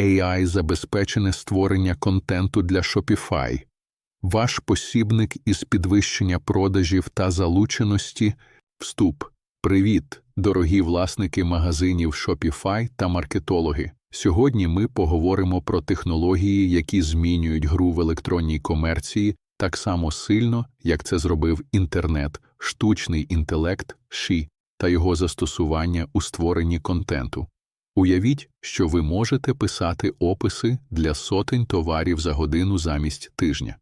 AI забезпечене створення контенту для Shopify. Ваш посібник із підвищення продажів та залученості. Вступ. Привіт, дорогі власники магазинів Shopify та маркетологи. Сьогодні ми поговоримо про технології, які змінюють гру в електронній комерції так само сильно, як це зробив інтернет, штучний інтелект ШІ та його застосування у створенні контенту. Уявіть, що ви можете писати описи для сотень товарів за годину замість тижня.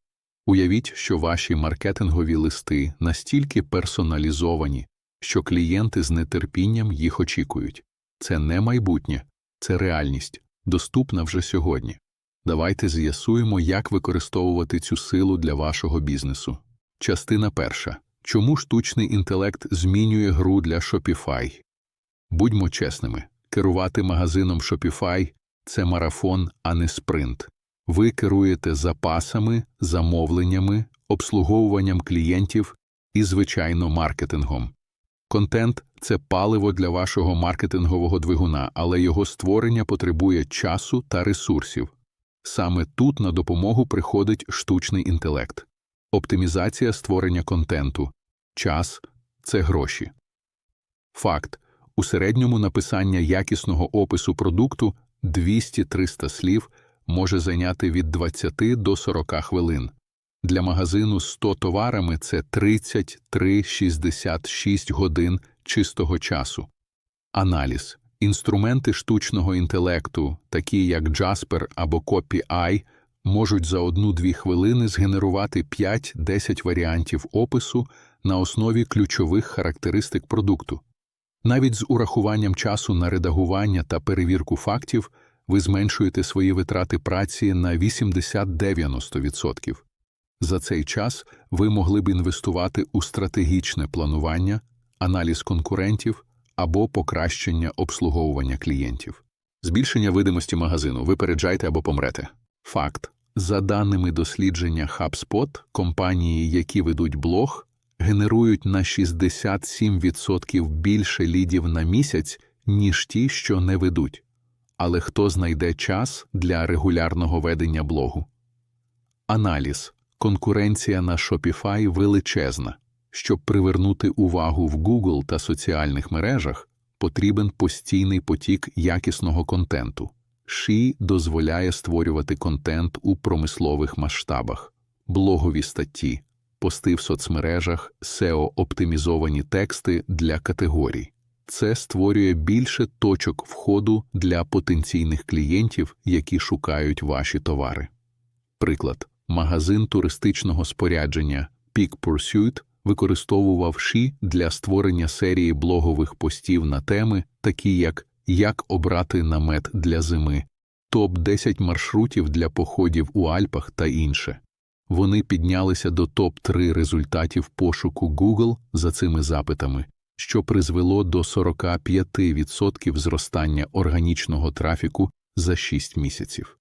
Уявіть, що ваші маркетингові листи настільки персоналізовані, що клієнти з нетерпінням їх очікують. Це не майбутнє, це реальність, доступна вже сьогодні. Давайте з'ясуємо, як використовувати цю силу для вашого бізнесу. Частина перша. Чому штучний інтелект змінює гру для Shopify? Будьмо чесними, керувати магазином Shopify – це марафон, а не спринт. Ви керуєте запасами, замовленнями, обслуговуванням клієнтів і, звичайно, маркетингом. Контент це паливо для вашого маркетингового двигуна, але його створення потребує часу та ресурсів. Саме тут на допомогу приходить штучний інтелект, оптимізація створення контенту, час це гроші. Факт у середньому написання якісного опису продукту 200-300 слів може зайняти від 20 до 40 хвилин. Для магазину з 100 товарами це 33-66 годин чистого часу. Аналіз. Інструменти штучного інтелекту, такі як Jasper або CopyEye, можуть за 1-2 хвилини згенерувати 5-10 варіантів опису на основі ключових характеристик продукту. Навіть з урахуванням часу на редагування та перевірку фактів ви зменшуєте свої витрати праці на 80-90%. За цей час ви могли б інвестувати у стратегічне планування, аналіз конкурентів або покращення обслуговування клієнтів. Збільшення видимості магазину випереджайте або помрете. Факт. За даними дослідження HubSpot, компанії, які ведуть блог, генерують на 67% більше лідів на місяць, ніж ті, що не ведуть. Але хто знайде час для регулярного ведення блогу? Аналіз. Конкуренція на Shopify величезна. Щоб привернути увагу в Google та соціальних мережах, потрібен постійний потік якісного контенту. Ші дозволяє створювати контент у промислових масштабах, блогові статті, пости в соцмережах, SEO-оптимізовані тексти для категорій. Це створює більше точок входу для потенційних клієнтів, які шукають ваші товари. Приклад, магазин туристичного спорядження Peak Pursuit використовував Ші для створення серії блогових постів на теми, такі як Як обрати намет для зими, топ-10 маршрутів для походів у Альпах та інше. Вони піднялися до топ-3 результатів пошуку Google за цими запитами, що призвело до 45% зростання органічного трафіку за 6 місяців.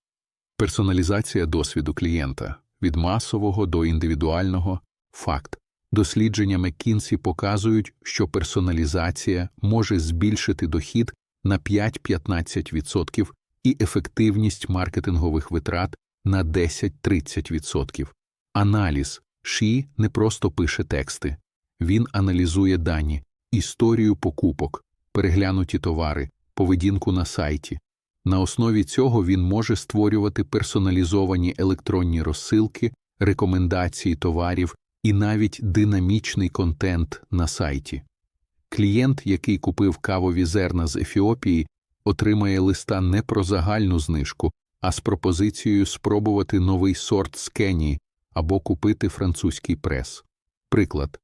Персоналізація досвіду клієнта від масового до індивідуального факт. Дослідження McKinsey показують, що персоналізація може збільшити дохід на 5-15% і ефективність маркетингових витрат на 10-30%. Аналіз Ші не просто пише тексти, він аналізує дані, історію покупок, переглянуті товари, поведінку на сайті. На основі цього він може створювати персоналізовані електронні розсилки, рекомендації товарів і навіть динамічний контент на сайті. Клієнт, який купив кавові зерна з Ефіопії, отримає листа не про загальну знижку, а з пропозицією спробувати новий сорт з Кенії або купити французький прес. Приклад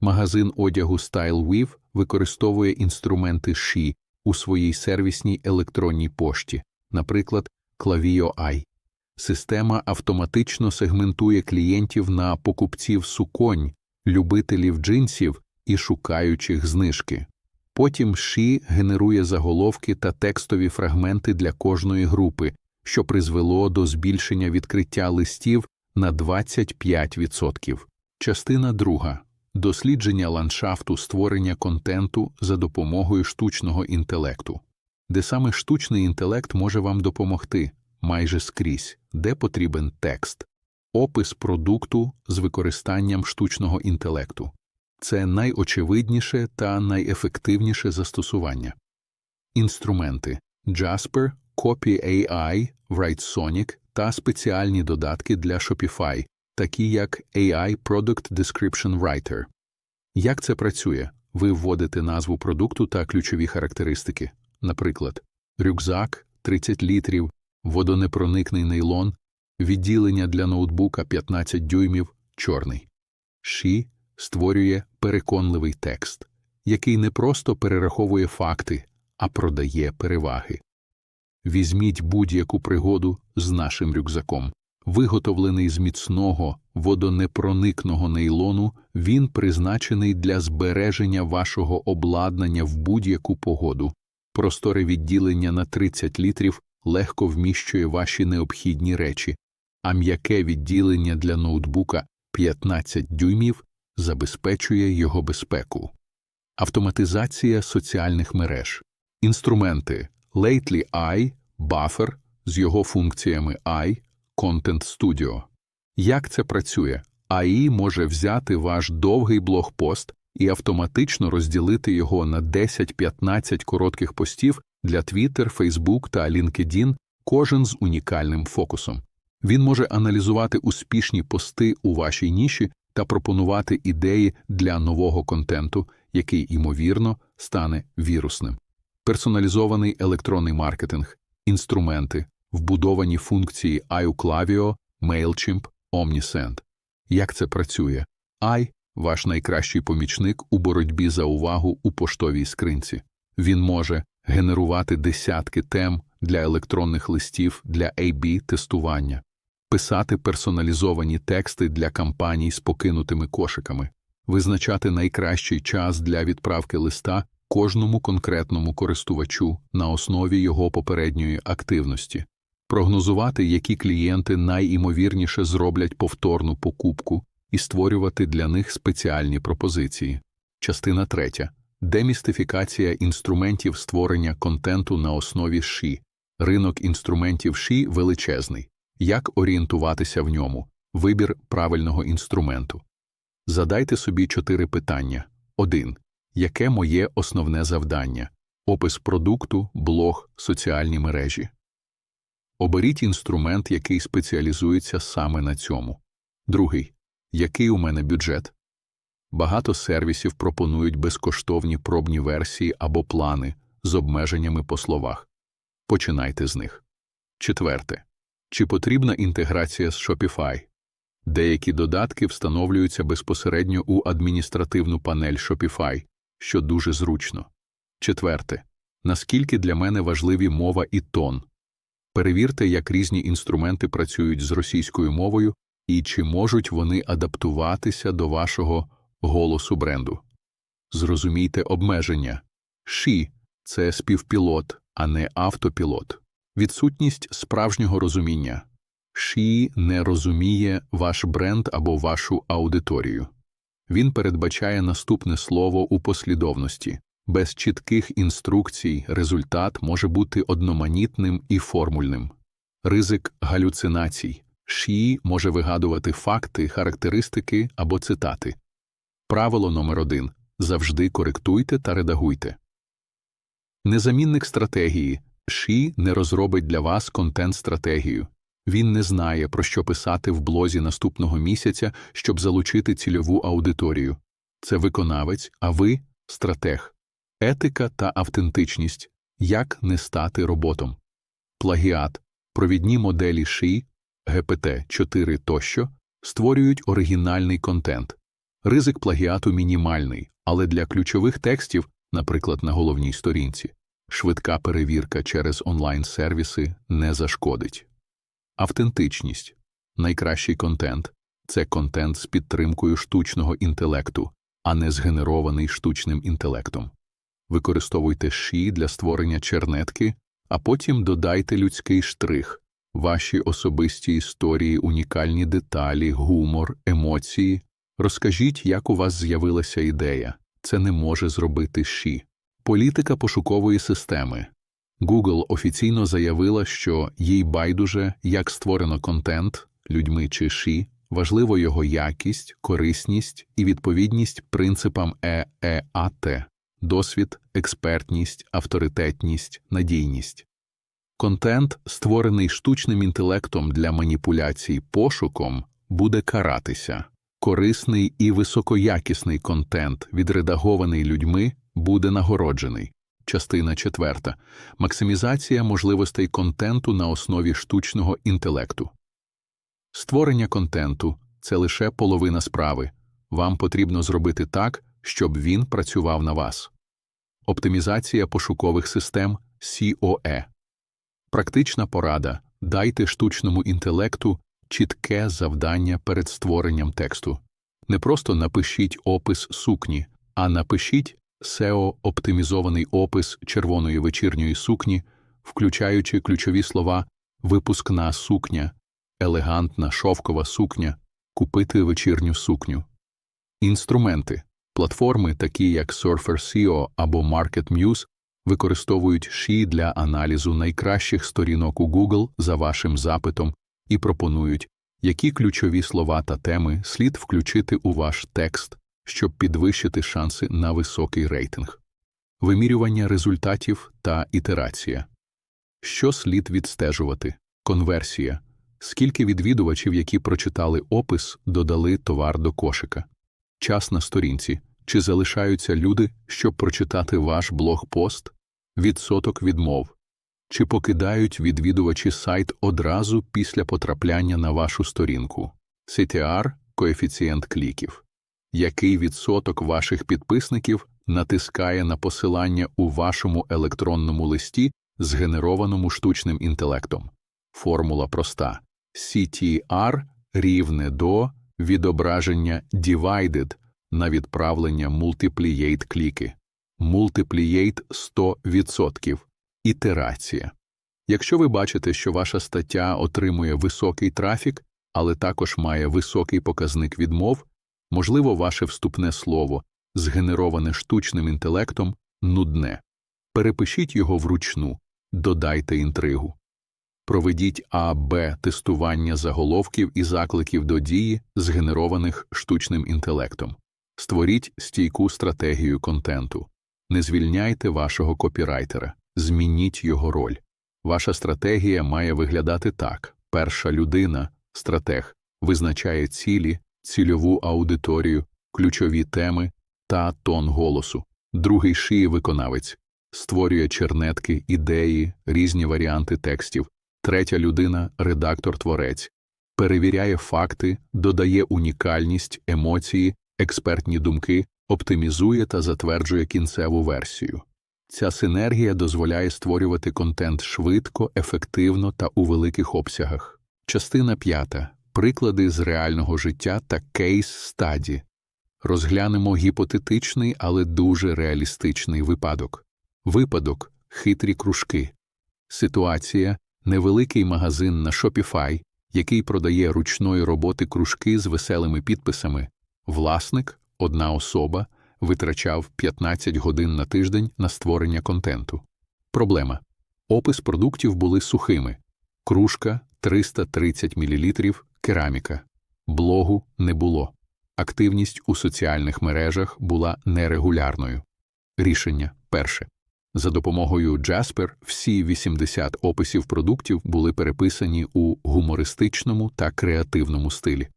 магазин одягу Style Weave використовує інструменти Ші у своїй сервісній електронній пошті, наприклад, Klaviyo Eye. Система автоматично сегментує клієнтів на покупців суконь, любителів джинсів і шукаючих знижки. Потім Ші генерує заголовки та текстові фрагменти для кожної групи, що призвело до збільшення відкриття листів на 25%. Частина друга дослідження ландшафту створення контенту за допомогою штучного інтелекту. де саме штучний інтелект може вам допомогти майже скрізь, де потрібен текст, опис продукту з використанням штучного інтелекту. Це найочевидніше та найефективніше застосування. Інструменти Jasper, Copy AI, WriteSonic та спеціальні додатки для Shopify, такі як AI Product Description Writer. Як це працює? Ви вводите назву продукту та ключові характеристики, наприклад, рюкзак 30 літрів, водонепроникний нейлон, відділення для ноутбука 15 дюймів, чорний. Ші створює переконливий текст, який не просто перераховує факти, а продає переваги. Візьміть будь-яку пригоду з нашим рюкзаком. Виготовлений з міцного водонепроникного нейлону, він призначений для збереження вашого обладнання в будь-яку погоду. Просторе відділення на 30 літрів легко вміщує ваші необхідні речі, а м'яке відділення для ноутбука 15 дюймів забезпечує його безпеку. Автоматизація соціальних мереж. Інструменти Lately AI, Buffer з його функціями AI, Content Studio. Як це працює? AI може взяти ваш довгий блогпост і автоматично розділити його на 10-15 коротких постів для Twitter, Facebook та LinkedIn, кожен з унікальним фокусом. Він може аналізувати успішні пости у вашій ніші та пропонувати ідеї для нового контенту, який, ймовірно, стане вірусним. Персоналізований електронний маркетинг, інструменти, вбудовані функції iUclavio, MailChimp, Omnisend. Як це працює? I – ваш найкращий помічник у боротьбі за увагу у поштовій скринці. Він може генерувати десятки тем для електронних листів для AB-тестування, писати персоналізовані тексти для кампаній з покинутими кошиками, визначати найкращий час для відправки листа кожному конкретному користувачу на основі його попередньої активності, прогнозувати, які клієнти найімовірніше зроблять повторну покупку і створювати для них спеціальні пропозиції. Частина третя. Демістифікація інструментів створення контенту на основі ші. Ринок інструментів ші величезний. Як орієнтуватися в ньому? Вибір правильного інструменту. Задайте собі чотири питання. 1. Яке моє основне завдання? Опис продукту, блог, соціальні мережі. Оберіть інструмент, який спеціалізується саме на цьому. Другий. Який у мене бюджет? Багато сервісів пропонують безкоштовні пробні версії або плани з обмеженнями по словах. Починайте з них. Четверте. Чи потрібна інтеграція з Shopify? Деякі додатки встановлюються безпосередньо у адміністративну панель Shopify, що дуже зручно. Четверте. Наскільки для мене важливі мова і тон? Перевірте, як різні інструменти працюють з російською мовою і чи можуть вони адаптуватися до вашого голосу бренду. Зрозумійте обмеження. Ші це співпілот, а не автопілот. Відсутність справжнього розуміння. Ші не розуміє ваш бренд або вашу аудиторію. Він передбачає наступне слово у послідовності. Без чітких інструкцій результат може бути одноманітним і формульним. Ризик галюцинацій. Ші може вигадувати факти, характеристики або цитати. Правило номер один завжди коректуйте та редагуйте. Незамінник стратегії Ші не розробить для вас контент-стратегію. Він не знає, про що писати в блозі наступного місяця, щоб залучити цільову аудиторію. Це виконавець, а ви стратег. Етика та автентичність як не стати роботом. Плагіат, провідні моделі ШІ, ГПТ-4 тощо створюють оригінальний контент. Ризик плагіату мінімальний, але для ключових текстів, наприклад, на головній сторінці, швидка перевірка через онлайн-сервіси не зашкодить. Автентичність найкращий контент це контент з підтримкою штучного інтелекту, а не згенерований штучним інтелектом. Використовуйте ші для створення чернетки, а потім додайте людський штрих, ваші особисті історії, унікальні деталі, гумор, емоції. Розкажіть, як у вас з'явилася ідея. Це не може зробити ші. Політика пошукової системи. Google офіційно заявила, що їй байдуже, як створено контент людьми чи ші, важливо його якість, корисність і відповідність принципам ЕЕАТ – досвід, експертність, авторитетність, надійність. Контент, створений штучним інтелектом для маніпуляцій пошуком, буде каратися. Корисний і високоякісний контент, відредагований людьми, буде нагороджений. Частина четверта. Максимізація можливостей контенту на основі штучного інтелекту. Створення контенту – це лише половина справи. Вам потрібно зробити так, щоб він працював на вас. Оптимізація пошукових систем COE. Практична порада. Дайте штучному інтелекту чітке завдання перед створенням тексту. Не просто напишіть опис сукні, а напишіть SEO-оптимізований опис червоної вечірньої сукні, включаючи ключові слова випускна сукня, елегантна шовкова сукня, купити вечірню сукню. Інструменти. Платформи, такі як Surfer SEO або MarketMuse, використовують ші для аналізу найкращих сторінок у Google за вашим запитом і пропонують, які ключові слова та теми слід включити у ваш текст, щоб підвищити шанси на високий рейтинг. Вимірювання результатів та ітерація. Що слід відстежувати? Конверсія. Скільки відвідувачів, які прочитали опис, додали товар до кошика? Час на сторінці. Чи залишаються люди, щоб прочитати ваш блог-пост? Відсоток відмов. Чи покидають відвідувачі сайт одразу після потрапляння на вашу сторінку? CTR – коефіцієнт кліків. Який відсоток ваших підписників натискає на посилання у вашому електронному листі, згенерованому штучним інтелектом? Формула проста. CTR рівне до відображення divided на відправлення multipliate кліки. Multipliate 100%. Ітерація. Якщо ви бачите, що ваша стаття отримує високий трафік, але також має високий показник відмов, можливо, ваше вступне слово, згенероване штучним інтелектом, нудне. Перепишіть його вручну, додайте інтригу. Проведіть А-Б тестування заголовків і закликів до дії, згенерованих штучним інтелектом. Створіть стійку стратегію контенту. Не звільняйте вашого копірайтера, змініть його роль. Ваша стратегія має виглядати так: перша людина, стратег, визначає цілі, цільову аудиторію, ключові теми та тон голосу. Другий шиї виконавець створює чернетки, ідеї, різні варіанти текстів. Третя людина редактор-творець, перевіряє факти, додає унікальність, емоції, експертні думки, оптимізує та затверджує кінцеву версію. Ця синергія дозволяє створювати контент швидко, ефективно та у великих обсягах. Частина п'ята. Приклади з реального життя та кейс стаді. Розглянемо гіпотетичний, але дуже реалістичний випадок. Випадок хитрі кружки. Ситуація невеликий магазин на Shopify, який продає ручної роботи кружки з веселими підписами. Власник, одна особа, витрачав 15 годин на тиждень на створення контенту. Проблема опис продуктів були сухими кружка 330 мл, кераміка, блогу не було. Активність у соціальних мережах була нерегулярною. Рішення перше. За допомогою Jasper всі 80 описів продуктів були переписані у гумористичному та креативному стилі.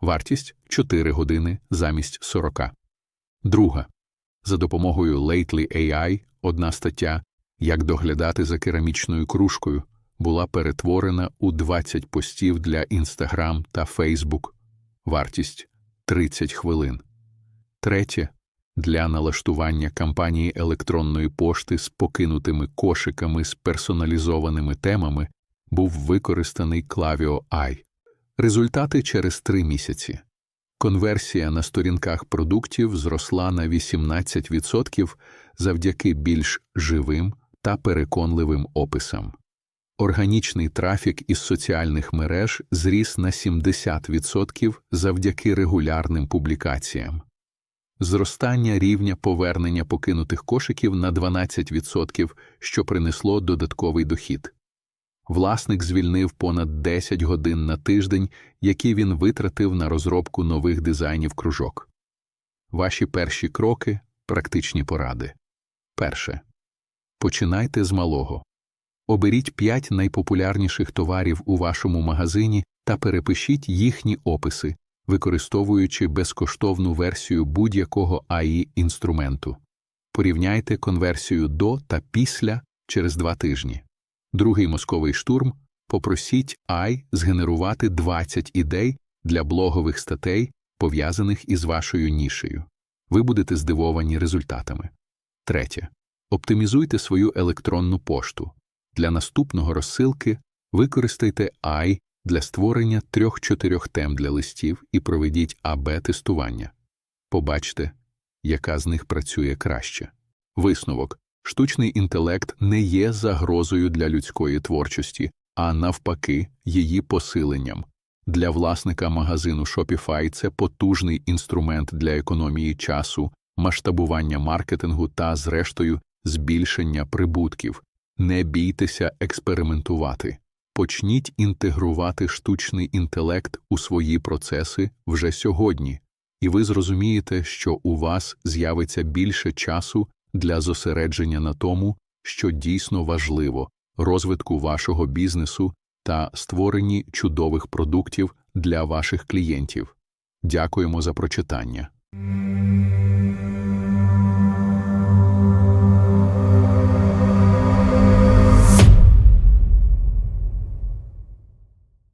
Вартість 4 години замість 40. Друга. За допомогою Lately AI одна стаття Як доглядати за керамічною кружкою була перетворена у 20 постів для Instagram та Facebook. Вартість 30 хвилин. Третє. Для налаштування кампанії електронної пошти з покинутими кошиками з персоналізованими темами був використаний Klaviyo AI. Результати через три місяці. Конверсія на сторінках продуктів зросла на 18% завдяки більш живим та переконливим описам. Органічний трафік із соціальних мереж зріс на 70% завдяки регулярним публікаціям. зростання рівня повернення покинутих кошиків на 12%, що принесло додатковий дохід. Власник звільнив понад 10 годин на тиждень, які він витратив на розробку нових дизайнів кружок. Ваші перші кроки практичні поради. Перше. Починайте з малого. Оберіть 5 найпопулярніших товарів у вашому магазині та перепишіть їхні описи, використовуючи безкоштовну версію будь-якого АІ інструменту. Порівняйте конверсію до та після через два тижні. Другий мозковий штурм попросіть AI згенерувати 20 ідей для блогових статей, пов'язаних із вашою нішею. Ви будете здивовані результатами. Третє. Оптимізуйте свою електронну пошту. Для наступного розсилки використайте AI для створення трьох-чотирьох тем для листів і проведіть АБ-тестування. Побачте, яка з них працює краще. Висновок. Штучний інтелект не є загрозою для людської творчості, а навпаки, її посиленням. Для власника магазину Shopify це потужний інструмент для економії часу, масштабування маркетингу та, зрештою, збільшення прибутків. Не бійтеся експериментувати. Почніть інтегрувати штучний інтелект у свої процеси вже сьогодні, і ви зрозумієте, що у вас з'явиться більше часу для зосередження на тому, що дійсно важливо розвитку вашого бізнесу та створенні чудових продуктів для ваших клієнтів. Дякуємо за прочитання.